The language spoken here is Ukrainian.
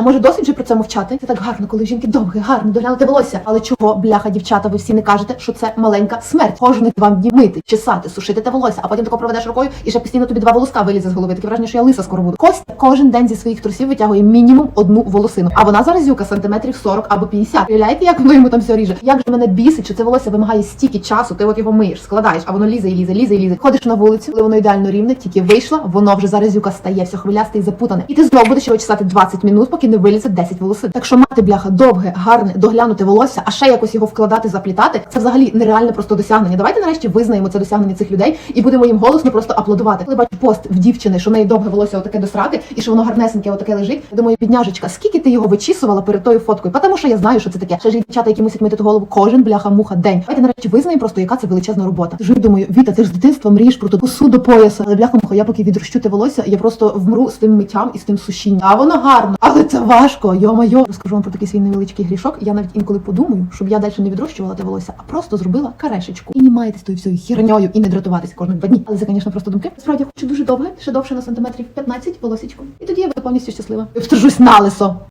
а може досить вже про це мовчати? Це так гарно, коли жінки довге, гарне, доглянуте волосся. Але чого, бляха, дівчата, ви всі не кажете, що це маленька смерть? Кожних два дні мити, чесати, сушити те волосся, а потім тако проведеш рукою і ще постійно тобі два волоска вилізе з голови. Таке враження, що я лиса скоро буду. Костя кожен день зі своїх трусів витягує мінімум одну волосину. А вона зараз юка сантиметрів 40 або 50. Уявляєте, як воно йому там все ріже? Як же мене бісить, що це волосся вимагає стільки часу, ти от його миєш, складаєш, а воно лізе і лізе, лізе і лізе. Ходиш на вулицю, коли воно ідеально рівне, тільки вийшла, воно вже зараз юка стає, все хвилясте і запутане. І ти знов будеш його чесати 20 минут, поки не вилізе 10 волосин. Так що мати бляха довге, гарне, доглянуте волосся, а ще якось його вкладати, заплітати. Це взагалі нереальне просто досягнення. Давайте нарешті визнаємо це досягнення цих людей і будемо їм голосно просто аплодувати. Коли бачу пост в дівчини, що в неї довге волосся отаке до сраки, і що воно гарнесеньке, отаке лежить. Я думаю, підняжечка, скільки ти його вичісувала перед тою фоткою? Тому що я знаю, що це таке. Ще ж дівчата, які мусять мити ту голову кожен бляха муха день. Давайте нарешті визнаємо просто, яка це величезна робота. Я думаю, Віта, ти ж з дитинства мрієш про ту косу до пояса. Але бляха муха, я поки відрощу те волосся, я просто вмру з тим миттям і з тим сушінням. А воно гарно, але це важко. Йо-майо. Розкажу вам про такий свій невеличкий грішок. Я навіть інколи подумаю, щоб я далі не відрощувала те волосся, а просто зробила карешечку. І не маєтесь тою всією херньою і не дратуватися кожних два дні. Але це, звісно, просто думки. Справді хочу дуже довге, ще довше на сантиметрів 15 волосічку. І тоді я буду повністю щаслива. Я встержусь на лисо.